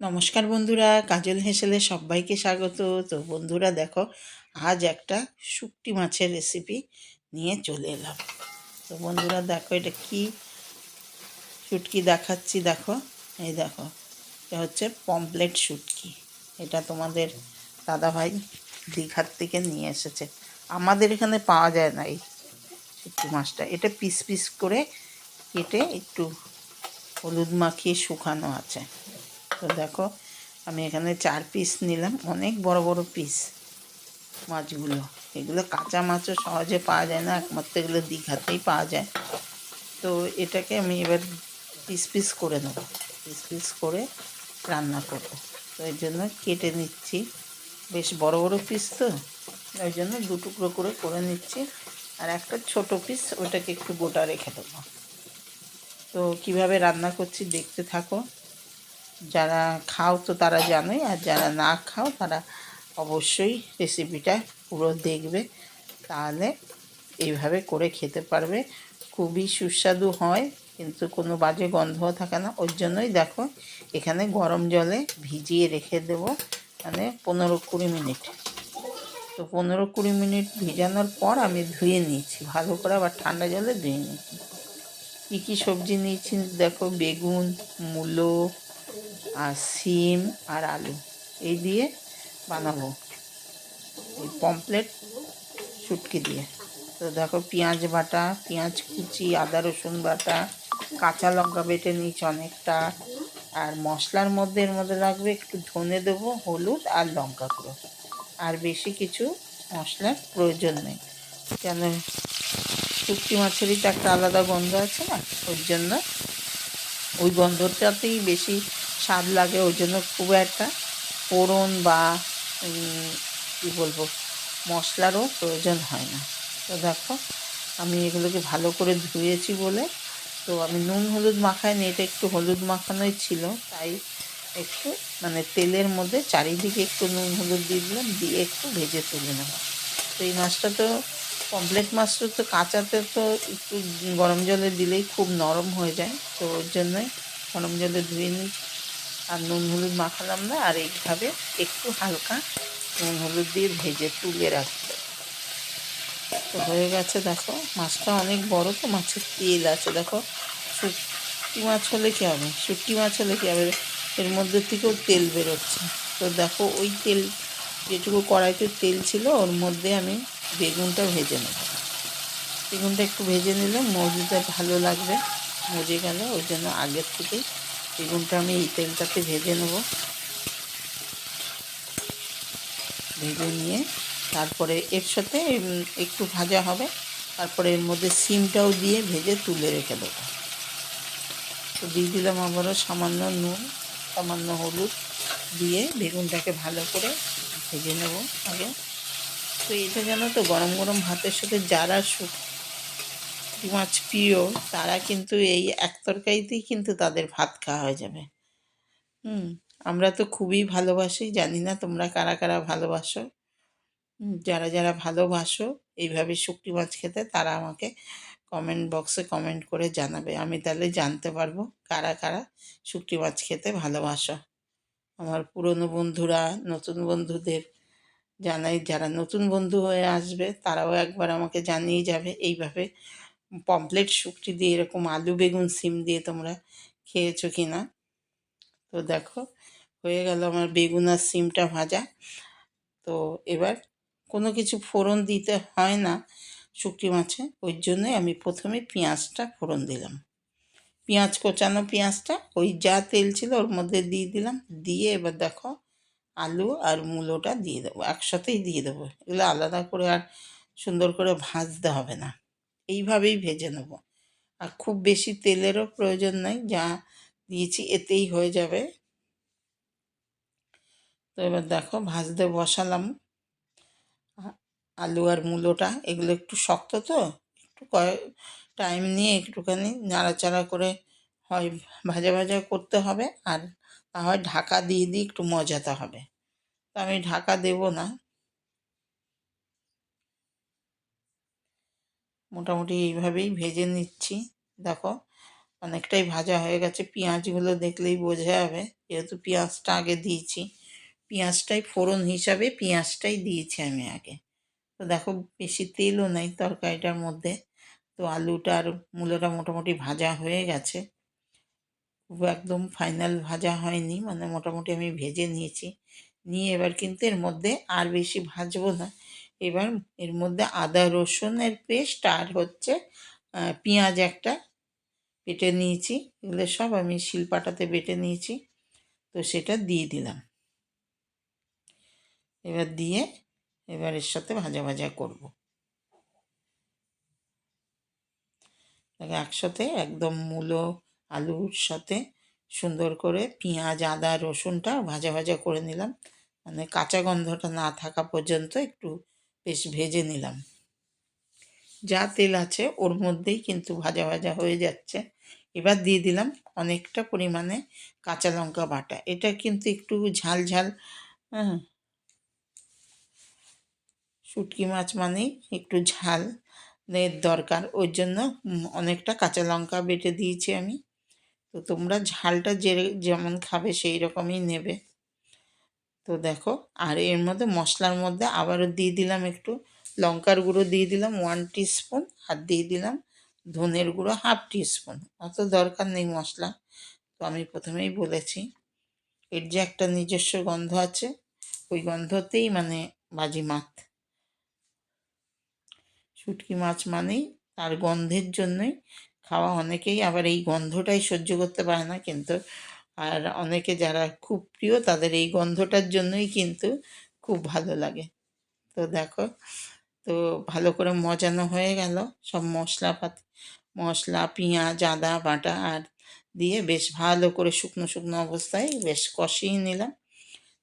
নমস্কার বন্ধুরা, কাজল হেসেলে সবাইকে স্বাগত। তো বন্ধুরা দেখো, আজ একটা শুকটি মাছের রেসিপি নিয়ে চলে এলাম। তো বন্ধুরা দেখো, এটা কি শুটকি দেখাচ্ছি দেখো। এই দেখো, এটা হচ্ছে পমপ্লেট শুটকি। এটা তোমাদের দাদাভাই দীঘার থেকে নিয়ে এসেছে। আমাদের এখানে পাওয়া যায় না এই শুটকি মাছটা। এটা পিস পিস করে কেটে একটু হলুদ মাখিয়ে শুকানো আছে। তো দেখো, আমি এখানে চার পিস নিলাম। অনেক বড় বড় পিস মাছগুলো। এগুলো কাঁচা মাছও সহজে পাওয়া যায় না, একমাত্র এগুলো দীঘাতেই পাওয়া যায়। তো এটাকে আমি এবার পিস পিস করে নেব। পিস পিস করে রান্না করব। তো এই জন্য কেটে নিচ্ছি। বেশ বড় বড় পিস তো। ওই জন্য দু টুকরো করে করে নিচ্ছি। আর একটা ছোট পিস ওটাকে একটু গোটা রেখে দেবো। তো কীভাবে রান্না করছি দেখতে থাকো। যারা খাও তো তারা জানোই, আর যারা না খাও তারা অবশ্যই রেসিপিটা পুরো দেখবে। তাহলে এইভাবে করে খেতে পারবে। খুবই সুস্বাদু হয়, কিন্তু কোনো বাজে গন্ধও থাকে না। ওর জন্যই দেখো, এখানে গরম জলে ভিজিয়ে রেখে দেব মানে পনেরো কুড়ি মিনিট। তো পনেরো কুড়ি মিনিট ভিজানোর পর আমি ধুয়ে নিয়েছি, ভালো করে আবার ঠান্ডা জলে ধুয়ে নিয়েছি। কী কী সবজি নিয়েছি দেখো, বেগুন, মূলো আর সিম আর আলু। এই দিয়ে বানাবো। এই পমপ্লেট শুটকি দিয়ে। তো দেখো পেঁয়াজ বাটা, পেঁয়াজ কুচি, আদা রসুন বাটা, কাঁচা লঙ্কা বেটে নিয়েছি অনেকটা। আর মশলার মধ্যে এর মধ্যে লাগবে একটু ধনে দেবো, হলুদ আর লঙ্কা গুঁড়ো। আর বেশি কিছু মশলার প্রয়োজন নেই। কেন? শুটকি মাছেরই তো একটা আলাদা গন্ধ আছে না? ওর জন্য ওই গন্ধটাতেই বেশি স্বাদ লাগে, ওই জন্য খুব একটা ফোড়ন বা কী বলব, মশলারও প্রয়োজন হয় না। তো দেখো, আমি এগুলোকে ভালো করে ধুয়েছি বলে, তো আমি নুন হলুদ মাখাইনি, এটা একটু হলুদ মাখানোই ছিল, তাই একটু মানে তেলের মধ্যে চারিদিকে একটু নুন হলুদ দিয়ে দিলাম, দিয়ে একটু ভেজে তুলে নেব। তো এই মাছটা তো কমপ্লেট মাছটা তো কাঁচাতে তো একটু গরম জলে দিলেই খুব নরম হয়ে যায়, তো ওর জন্যই গরম জলে ধুয়ে নিই আর নুন হলুদ মাখালাম না আর এইভাবে একটু হালকা নুন হলুদ দিয়ে ভেজে তুলে রাখতে তো হয়ে গেছে, দেখো, মাছটা অনেক বড় তো, মাছের তেল আছে, দেখো, শুটকি মাছ হলে কী হবে? শুটকি মাছ হলে কী হবে? এর মধ্যে থেকেও তেল বেরোচ্ছে। তো দেখো, ওই তেল, যেটুকু কড়াইতে তেল ছিল, ওর মধ্যে আমি বেগুনটা ভেজে নেব। বেগুনটা একটু ভেজে নিলে মজুটা ভালো লাগবে। মজে গেল ওই জন্য আগের থেকেই বেগুনটা আমি এই তেলটাতে ভেজে নেব। ভেজে নিয়ে তারপরে এর সাথে একটু ভাজা হবে। তারপরে এর মধ্যে সিমটাও দিয়ে ভেজে তুলে রেখে দেবো। তো দিয়ে দিলাম আবারও সামান্য নুন, সামান্য হলুদ দিয়ে বেগুনটাকে ভালো করে ভেজে নেব আগে। তো এটা জানো তো গরম গরম ভাতের সাথে যারা মাছ প্রিয়, তারা কিন্তু এই এক তরকারিতেই কিন্তু তাদের ভাত খাওয়া হয়ে যাবে। হুম, আমরা তো খুবই ভালোবাসি, জানি না তোমরা কারা কারা ভালোবাসো। যারা যারা ভালোবাসো, এইভাবে শুকটি মাছ খেতে তারা আমাকে কমেন্ট বক্সে কমেন্ট করে জানাবে। আমি তাহলে জানতে পারব কারা কারা শুকটি মাছ খেতে ভালোবাসো। আমার পুরনো বন্ধুরা, নতুন বন্ধুদের জানাই, যারা নতুন বন্ধু হয়ে আসবে, তারাও একবার আমাকে জানিয়ে যাবে। এইভাবে পমপ্লেট শুকটি দিয়ে এরকম আলু, বেগুন, সিম দিয়ে তোমরা খেয়েছো কি না তো দেখো, হয়ে গেল আমার বেগুন আর সিমটা ভাজা। তো এবার কোনো কিছু ফোড়ন দিতে হয় না শুকটি মাছে, ওই জন্যই আমি প্রথমে পেঁয়াজটা ফোড়ন দিলাম। পেঁয়াজ কোচানো পেঁয়াজটা, ওই যা তেল ছিল ওর মধ্যে দিয়ে দিলাম। দিয়ে এবার দেখো, আলু আর মূলোটা দিয়ে দেবো, একসাথেই দিয়ে দেবো। এগুলো আলাদা করে আর সুন্দর করে ভাজতে হবে না। এইভাবেই ভেজে নেব। আর খুব বেশি তেলেরও প্রয়োজন নাই, যা দিয়েছি এতেই হয়ে যাবে। তো এবার দেখো ভাজতে বসালাম। আলু আর মূলোটা, এগুলো একটু শক্ত তো, একটু কয়েক টাইম নিয়ে একটুখানি নাড়াচাড়া করে হয়, ভাজা ভাজা করতে হবে। আর না হয় ঢাকা দিয়ে দিয়ে একটু মজাতে হবে। তো আমি ঢাকা দেব না। মোটামুটি এইভাবেই ভেজে নিচ্ছি। দেখো, অনেকটাই ভাজা হয়ে গেছে। পেঁয়াজগুলো দেখলেই বোঝা যাবে, যেহেতু পেঁয়াজটা আগে দিয়েছি। পেঁয়াজটাই ফোড়ন হিসাবে পেঁয়াজটাই দিয়েছি আমি আগে। তো দেখো, বেশি তেলও নেই তরকারিটার মধ্যে। তো আলুটা আর মূলোটা মোটামুটি ভাজা হয়ে গেছে। খুব একদম ফাইনাল ভাজা হয়নি মানে মোটামুটি আমি ভেজে নিয়েছি। নিয়ে এবার কিন্তু এর মধ্যে আর বেশি ভাজবো না। এবার এর মধ্যে আদা রসুনের পেস্ট আর হচ্ছে পেঁয়াজ একটা বেটে নিয়েছি। এগুলো সব আমি শিলপাটাতে বেটে নিয়েছি। তো সেটা দিয়ে দিলাম। এবার দিয়ে এবার এর সাথে ভাজা ভাজা করব। একসাথে একদম মূলো, আলুর সাথে সুন্দর করে পেঁয়াজ, আদা, রসুনটা ভাজা ভাজা করে নিলাম। মানে কাঁচা গন্ধটা না থাকা পর্যন্ত একটু বেশ ভেজে নিলাম। যা তেল আছে ওর মধ্যেই কিন্তু ভাজা ভাজা হয়ে যাচ্ছে। এবার দিয়ে দিলাম অনেকটা পরিমাণে কাঁচা লঙ্কা বাটা। এটা কিন্তু একটু ঝাল ঝাল হ্যাঁ শুটকি মাছ মানেই একটু ঝাল এর দরকার। ওই জন্য অনেকটা কাঁচা লঙ্কা বেটে দিয়েছি আমি। তো তোমরা ঝালটা যে যেমন খাবে সেই রকমই নেবে। তো দেখো, আর এর মধ্যে মশলার মধ্যে আবারও দিয়ে দিলাম একটু। লঙ্কার গুঁড়ো দিয়ে দিলাম ওয়ান স্পুন আর দিয়ে দিলাম ধনের গুঁড়ো হাফ স্পুন অত দরকার নেই মশলা। তো আমি প্রথমেই বলেছি, এর যে একটা নিজস্ব গন্ধ আছে, ওই গন্ধতেই মানে বাজি মাত। শুটকি মাছ মানেই তার গন্ধের জন্যই। খাওয়া অনেকেই আবার এই গন্ধটাই সহ্য করতে পারে না, কিন্তু আর অনেকে যারা খুব প্রিয় তাদের এই গন্ধটার জন্যই কিন্তু খুব ভালো লাগে। তো দেখো, তো ভালো করে মজানো হয়ে গেল সব মশলাপাতি মশলা, পেঁয়াজ, আদা, বাটা আর দিয়ে বেশ ভালো করে শুকনো শুকনো অবস্থায় বেশ কষিয়ে নিলাম।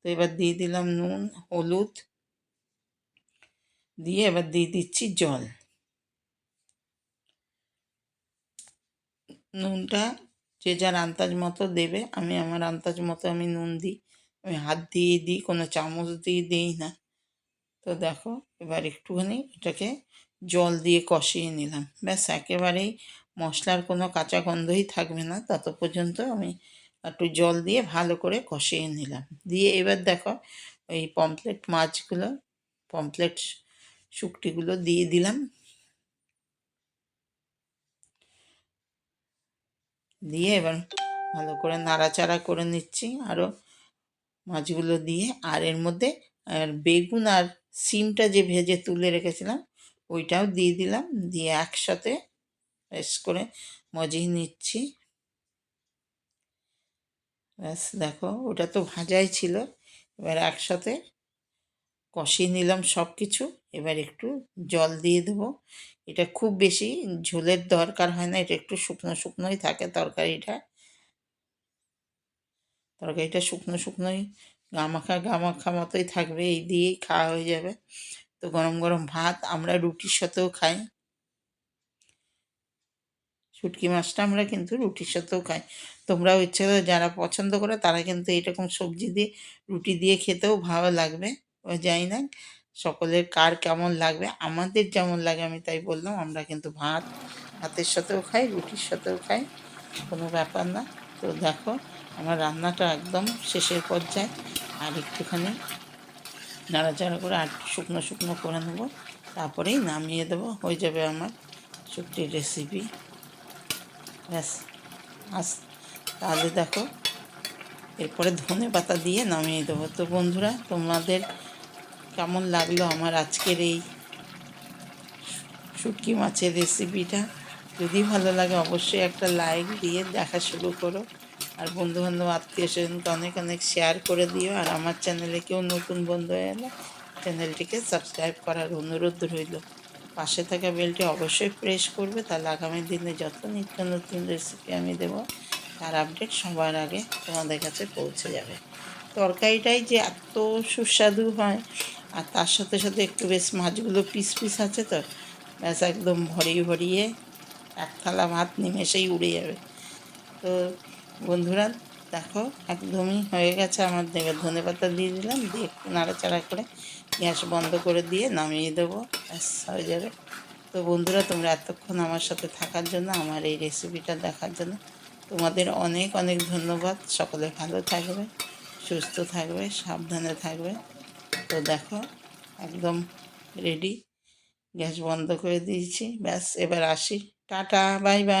তো এবার দিয়ে দিলাম নুন, হলুদ, দিয়ে এবার দিয়ে দিচ্ছি জল। নুনটা যে যার আন্দাজ মতো দেবে, আমি আমার আন্দাজ মতো আমি নুন দিই, আমি হাত দিয়ে দিই, কোনো চামচ দিয়ে দিই না। তো দেখো, এবার একটুখানি এটাকে জল দিয়ে কষিয়ে নিলাম। ব্যাস, একেবারেই মশলার কোনো কাঁচা গন্ধই থাকবে না, তত পর্যন্ত আমি একটু জল দিয়ে ভালো করে কষিয়ে নিলাম। দিয়ে এবার দেখো, ওই পমপ্লেট মাছগুলো পমপ্লেট শুকটিগুলো দিয়ে দিলাম। দিয়ে এবার ভালো করে নাড়াচাড়া করে নিচ্ছি। আরও মাছগুলো দিয়ে, আর এর মধ্যে, আর বেগুন আর সিমটা যে ভেজে তুলে রেখেছিলাম, ওইটাও দিয়ে দিলাম। দিয়ে একসাথে বেশ করে মজিয়ে নিচ্ছি। ব্যাস, দেখো, ওটা তো ভাজাই ছিল। এবার একসাথে কষিয়ে নিলাম সব কিছু এবার একটু জল দিয়ে দেবো। এটা খুব বেশি ঝোলের দরকার হয় না, এটা একটু শুকনো শুকনোই থাকে তরকারিটা। তরকারিটা শুকনো শুকনোই গামাখা গামাখা মতোই থাকবে, এই দিয়েই খাওয়া হয়ে যাবে। তো গরম গরম ভাত আমরা রুটির সাথেও খাই। শুটকি মাছটা আমরা কিন্তু রুটির সাথেও খাই। তোমরাও ইচ্ছে করে যারা পছন্দ করে তারা কিন্তু এরকম সবজি দিয়ে, রুটি দিয়ে খেতেও ভালো লাগবে। ও জানি না সকলের কার কেমন লাগবে, আমাদের যেমন লাগে আমি তাই বললাম, আমরা কিন্তু ভাত, ভাতের সাথেও খাই, রুটির সাথেও খাই, কোনো ব্যাপার না। তো দেখো, আমার রান্নাটা একদম শেষের পর্যায়ে, আর একটুখানি নাড়াচাড়া করে আর শুকনো শুকনো করে নেব, তারপরেই নামিয়ে দেবো, হয়ে যাবে আমার শুক্তির রেসিপি ব্যাস আস তাহলে দেখো, এরপরে ধনে পাতা দিয়ে নামিয়ে দেবো। তো বন্ধুরা, তোমাদের কেমন লাগল আমার আজকের এই শুটকি মাছের রেসিপিটা যদি ভালো লাগে অবশ্যই একটা লাইক দিয়ে দেখা শুরু করো। আর বন্ধু বান্ধব আত্মীয় স্বজনকে অনেক অনেক শেয়ার করে দিও। আর আমার চ্যানেলে কেউ নতুন বন্ধু হয়ে এলে চ্যানেলটিকে সাবস্ক্রাইব করার অনুরোধ রইল। পাশে থাকা বেলটি অবশ্যই প্রেস করবে। তাহলে আগামী দিনে যত নিত্য নতুন রেসিপি আমি দেবো, তার আপডেট সবার আগে তোমাদের কাছে পৌঁছে যাবে। তরকারিটাই যে এত সুস্বাদু হয় আর তার সাথে সাথে একটু বেশ মাছগুলো পিস পিস আছে তো, ব্যাস একদম ভরিয়ে ভরিয়ে এক থালা ভাত নিমেষেই উড়ে যাবে। তো বন্ধুরা, দেখো একদমই হয়ে গেছে আমার দেবে ধনে পাতা দিয়ে দিলাম, দিয়ে একটু নাড়াচাড়া করে গ্যাস বন্ধ করে দিয়ে নামিয়ে দেবো, ব্যাস হয়ে যাবে। তো বন্ধুরা, তোমরা এতক্ষণ আমার সাথে থাকার জন্য, আমার এই রেসিপিটা দেখার জন্য তোমাদের অনেক অনেক ধন্যবাদ। সকলে ভালো থাকবে, সুস্থ থাকবে, সাবধানে থাকবে। তো দেখো একদম রেডি গ্যাস বন্ধ করে দিয়েছি। ব্যাস এবার আসি। Tata bye bye.